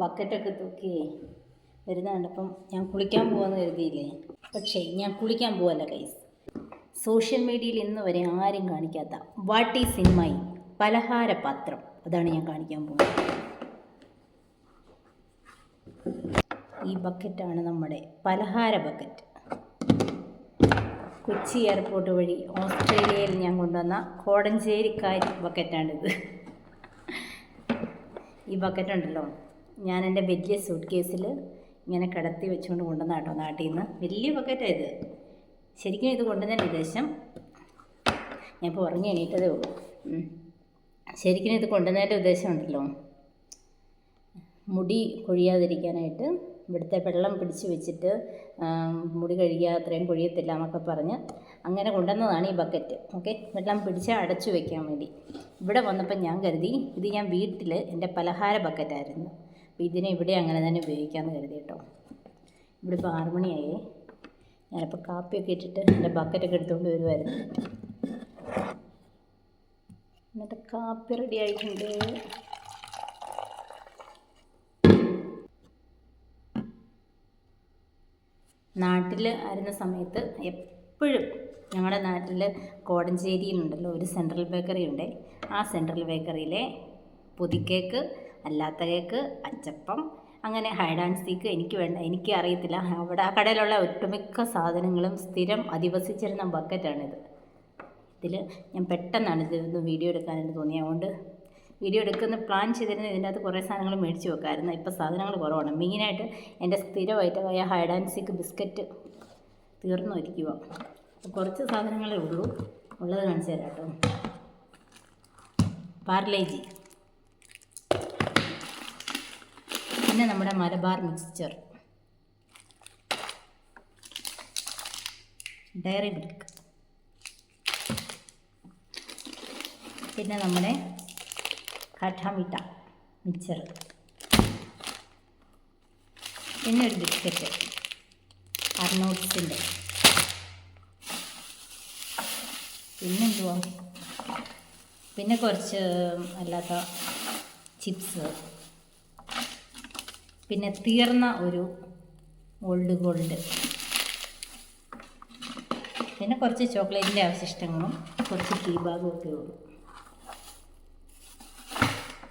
ബക്കറ്റൊക്കെ തൂക്കി വരുന്നുണ്ട്. അപ്പം ഞാൻ കുളിക്കാൻ പോകാമെന്ന് കരുതിയില്ലേ? പക്ഷേ ഞാൻ കുളിക്കാൻ പോകല്ല കൈസ് സോഷ്യൽ മീഡിയയിൽ ഇന്ന് വരെ ആരും കാണിക്കാത്ത വാട്ട് ഈസ് ഇൻ മൈ പലഹാരപാത്രം? അതാണ് ഞാൻ കാണിക്കാൻ പോകുന്നത്. ഈ ബക്കറ്റാണ് നമ്മുടെ പലഹാര ബക്കറ്റ്. കൊച്ചി എയർപോർട്ട് വഴി ഓസ്ട്രേലിയയിൽ ഞാൻ കൊണ്ടുവന്ന കോടഞ്ചേരിക്കാരി ബക്കറ്റാണിത്. ഈ ബക്കറ്റ് ഉണ്ടല്ലോ ഞാൻ എന്റെ വലിയ സൂട്ട് കേസിൽ ഇങ്ങനെ കടത്തി വെച്ചുകൊണ്ട് കൊണ്ടുവന്ന കേട്ടോ നാട്ടിൽ നിന്ന് വലിയ ബക്കറ്റാണ് ഇത്. ശരിക്കും ഇത് കൊണ്ടുവന്നതിന്റെ ഉദ്ദേശം ഞാൻ ഇപ്പോൾ ഉറങ്ങി എണീറ്റതേ ഉള്ളൂ. ശരിക്കും ഇത് കൊണ്ടുവന്നതിന്റെ ഉദ്ദേശം ഉണ്ടല്ലോ. മുടി കൊഴിയാതിരിക്കാനായിട്ട് ഇവിടുത്തെ വെള്ളം പിടിച്ച് വെച്ചിട്ട് മുടി കഴുകിയാൽ അത്രയും കൊഴിയത്തില്ല എന്നൊക്കെ പറഞ്ഞ് അങ്ങനെ കൊണ്ടുവന്നതാണ് ഈ ബക്കറ്റ് ഓക്കെ വെള്ളം പിടിച്ച് അടച്ചു വയ്ക്കാൻ വേണ്ടി. ഇവിടെ വന്നപ്പോൾ ഞാൻ കരുതി ഇത് ഞാൻ വീട്ടിൽ എന്റെ പലഹാര ബക്കറ്റായിരുന്നു അപ്പോൾ ഇതിനെ ഇവിടെ അങ്ങനെ തന്നെ ഉപയോഗിക്കാമെന്ന് കരുതി കേട്ടോ. ഇവിടെ ഇപ്പോൾ ആറ് മണിയായേ ഞാനിപ്പോൾ കാപ്പിയൊക്കെ ഇട്ടിട്ട് എന്റെ ബക്കറ്റൊക്കെ എടുത്തുകൊണ്ട് വരുമായിരുന്നു എന്നിട്ട് കാപ്പി റെഡി ആയിട്ടുണ്ട്. നാട്ടിൽ ആയിരുന്ന സമയത്ത് എപ്പോഴും ഞങ്ങളുടെ നാട്ടിൽ കോടഞ്ചേരിയിലുണ്ടല്ലോ ഒരു സെൻട്രൽ ബേക്കറി ഉണ്ട്. ആ സെൻട്രൽ ബേക്കറിയിലെ പൊതിക്കേക്ക് അല്ലാത്ത കേക്ക് അച്ചപ്പം അങ്ങനെ ഹൈഡ് ആൻഡ് സീക്ക് എനിക്ക് വേണ്ട എനിക്ക് അറിയത്തില്ല. അവിടെ ആ കടയിലുള്ള ഒട്ടുമിക്ക സാധനങ്ങളും സ്ഥിരം അധിവസിച്ചിരുന്ന ബക്കറ്റാണിത് ഇതിൽ ഞാൻ പെട്ടെന്നാണ് ഇതൊന്ന് വീഡിയോ എടുക്കാനായിട്ട് തോന്നിയത് അതുകൊണ്ട് വീഡിയോ എടുക്കുന്ന പ്ലാൻ ചെയ്തിരുന്ന ഇതിന്റെ അകത്ത് കുറേ സാധനങ്ങൾ മേടിച്ച് വെക്കാമായിരുന്നു ഇപ്പോൾ സാധനങ്ങൾ കുറവാണ്. മെയിനായിട്ട് എന്റെ സ്ഥിര ഐറ്റമായ ഹൈഡ് ആൻഡ് സീക്ക് ബിസ്ക്കറ്റ് തീർന്നു ഇരിക്കുക കുറച്ച് സാധനങ്ങളേ ഉള്ളൂ. ഉള്ളത് കാണിച്ചു തരാം കേട്ടോ. പാർലേജി പിന്നെ നമ്മുടെ മലബാർ മിക്സ്ചർ. ഡയറി മിൽക്ക് പിന്നെ നമ്മുടെ കഠാമിട്ട മിക്സർ പിന്നെ ഒരു ബിസ്ക്കറ്റ്. അർണോട്ട്സിന്റെ. പിന്നെന്തുവാ? പിന്നെ കുറച്ച് അല്ലാത്ത ചിപ്സ്. പിന്നെ തീർന്ന ഒരു ഓൾഡ് ഗോൾഡ് പിന്നെ കുറച്ച് ചോക്ലേറ്റിന്റെ അവശിഷ്ടങ്ങളും കുറച്ച് ടീ ബാഗും ഒക്കെ ഉള്ളൂ.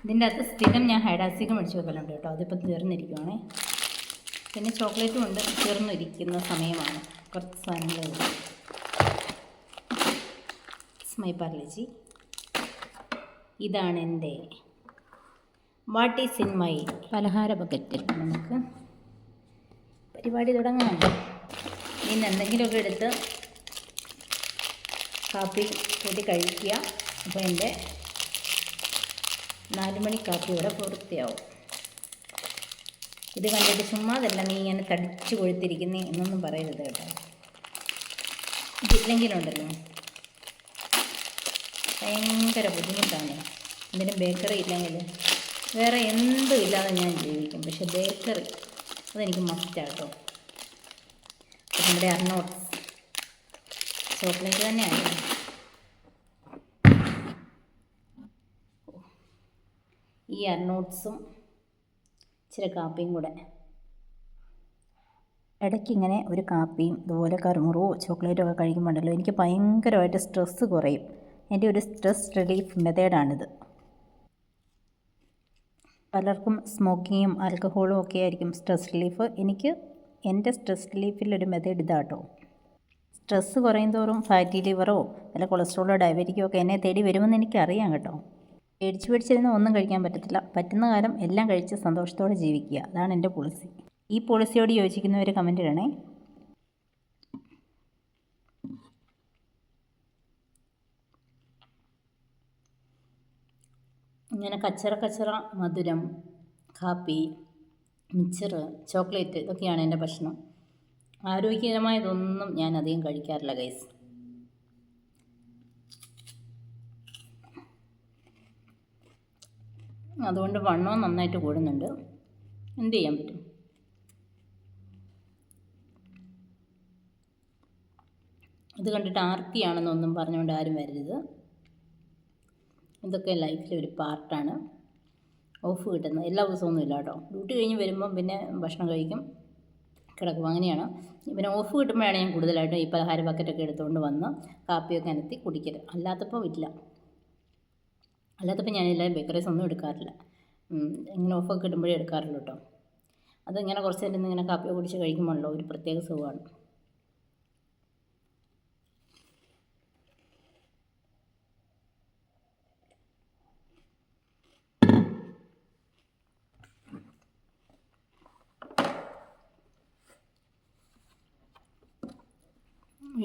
ഇതിന്റെ അകത്ത് സ്ഥിരം ഞാൻ ഹൈഡാസിക്ക് മേടിച്ച് വെക്കലുണ്ട് കേട്ടോ. അതിപ്പോൾ തീർന്നിരിക്കുവാണേ. പിന്നെ ചോക്ലേറ്റും ഉണ്ട് തീർന്നിരിക്കുന്ന സമയമാണ്. കുറച്ച് സാധനങ്ങളേ ഉള്ളൂ. സ്മൈ പാർലജി ഇതാണ് എന്റെ വാട്ട് ഈസ് ഇൻ മൈ പലഹാര ബക്കറ്റിൽ നമുക്ക് പരിപാടി തുടങ്ങാം. ഇന്ന് എന്തെങ്കിലുമൊക്കെ എടുത്ത് കാപ്പി കൂട്ടി കഴിക്കുക. അപ്പോൾ എന്റെ നാല് മണി കാപ്പി ഇവിടെ പൂർത്തിയാവും. ഇത് കണ്ടിട്ട് ചുമ്മാ അതല്ല നീ ഇങ്ങനെ തടിച്ചു കൊഴുത്തിരിക്കുന്നേ എന്നൊന്നും പറയരുത് കേട്ടോ. ഇതില്ലെങ്കിലുണ്ടല്ലോ ഭയങ്കര ബുദ്ധിമുട്ടാണ്. എന്തെങ്കിലും ബേക്കറി ഇല്ലെങ്കിൽ വേറെ എന്തും ഇല്ലാതെ ഞാൻ ജീവിക്കും. പക്ഷെ ബേക്കറി അതെനിക്ക് മസ്റ്റാട്ടോ നമ്മുടെ അർണോട്ട്സ് ചോക്ലേറ്റ് തന്നെയാണ് ഈ അർണോട്ട്സും ഇച്ചിരി കാപ്പിയും കൂടെ. ഇടയ്ക്ക് ഇങ്ങനെ ഒരു കാപ്പിയും ഇതുപോലെ കറുമുറോ ചോക്ലേറ്റോ ഒക്കെ കഴിക്കുമ്പോണ്ടല്ലോ എനിക്ക് ഭയങ്കരമായിട്ട് സ്ട്രെസ്സ് കുറയും. എന്റെ ഒരു സ്ട്രെസ് റിലീഫ് മെത്തേഡാണിത് പലർക്കും സ്മോക്കിങ്ങും ആൽക്കഹോളും ഒക്കെ ആയിരിക്കും സ്ട്രെസ് റിലീഫ്. എനിക്ക് എന്റെ സ്ട്രെസ് റിലീഫിലൊരു മെത്തേഡ് ഇതാട്ടോ സ്ട്രെസ്സ് കുറയും തോറും ഫാറ്റി ലിവറോ അല്ല കൊളസ്ട്രോളോ ഡയബറ്റിക്കോ ഒക്കെ എന്നെ തേടി വരുമെന്ന് എനിക്കറിയാം കേട്ടോ. പേടിച്ച് പേടിച്ചിരുന്ന ഒന്നും കഴിക്കാൻ പറ്റത്തില്ല. പറ്റുന്ന കാലം എല്ലാം കഴിച്ച് സന്തോഷത്തോടെ ജീവിക്കുക. അതാണ് എന്റെ പോളിസി. ഈ പോളിസിയോട് യോജിക്കുന്നവർ കമന്റ് ഇടണേ. ഇങ്ങനെ കച്ചറ കച്ചറ മധുരം കാപ്പി മിച്ചറ് ചോക്ലേറ്റ് ഇതൊക്കെയാണ് എന്റെ ഭക്ഷണം. ആരോഗ്യകരമായതൊന്നും ഞാൻ അധികം കഴിക്കാറില്ല ഗൈസ് അതുകൊണ്ട് വണ്ണവും നന്നായിട്ട് കൂടുന്നുണ്ട്. എന്ത് ചെയ്യാൻ പറ്റും? ഇത് കണ്ടിട്ട് ആർത്തിയാണെന്നൊന്നും പറഞ്ഞുകൊണ്ട് ആരും വരരുത്. ഇതൊക്കെ ലൈഫിലെ ഒരു പാർട്ടാണ്. ഓഫ് കിട്ടുന്നത് എല്ലാ ദിവസവും ഇല്ല കേട്ടോ. ഡ്യൂട്ടി കഴിഞ്ഞ് വരുമ്പം പിന്നെ ഭക്ഷണം കഴിക്കും കിടക്കും അങ്ങനെയാണ്. പിന്നെ ഓഫ് കിട്ടുമ്പോഴാണ് ഞാൻ കൂടുതലായിട്ടും ഈ പലഹാര ബക്കറ്റൊക്കെ എടുത്തുകൊണ്ട് വന്ന് കാപ്പിയൊക്കെ അനത്തി കുടിക്കരുത് അല്ലാത്തപ്പോൾ ഇല്ല. അല്ലാത്തപ്പോൾ ഞാനില്ല ബേക്കറീസ് ഒന്നും എടുക്കാറില്ല. ഇങ്ങനെ ഓഫൊക്കെ കിട്ടുമ്പോഴേ എടുക്കാറുള്ളൂ കേട്ടോ. അതിങ്ങനെ കുറച്ച് നേരം ഇങ്ങനെ കാപ്പിയൊക്കെ കുടിച്ച് കഴിക്കുമ്പോഴല്ലോ ഒരു പ്രത്യേക സുഖമാണ്.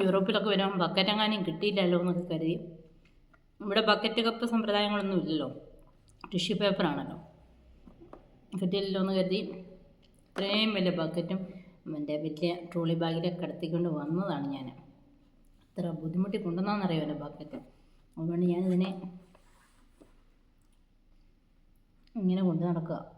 യൂറോപ്പിലൊക്കെ വരുമ്പോൾ ബക്കറ്റ് എങ്ങാനും കിട്ടിയില്ലല്ലോ എന്നൊക്കെ കരുതി. ഇവിടെ ബക്കറ്റ് കപ്പ് സമ്പ്രദായങ്ങളൊന്നും ഇല്ലല്ലോ. ടിഷ്യൂ പേപ്പറാണല്ലോ. കിട്ടിയില്ലല്ലോ എന്ന് കരുതി. ഇത്രയും വലിയ ബക്കറ്റും എന്റെ വലിയ ട്രോളി ബാഗിലൊക്കെ കടത്തിക്കൊണ്ട് വന്നതാണ് ഞാൻ ഇത്ര ബുദ്ധിമുട്ടി കൊണ്ടുവന്നാന്നറിയാമല്ലോ ബക്കറ്റ്? അതുകൊണ്ട് ഞാനിതിനെ ഇങ്ങനെ കൊണ്ടു നടക്കുക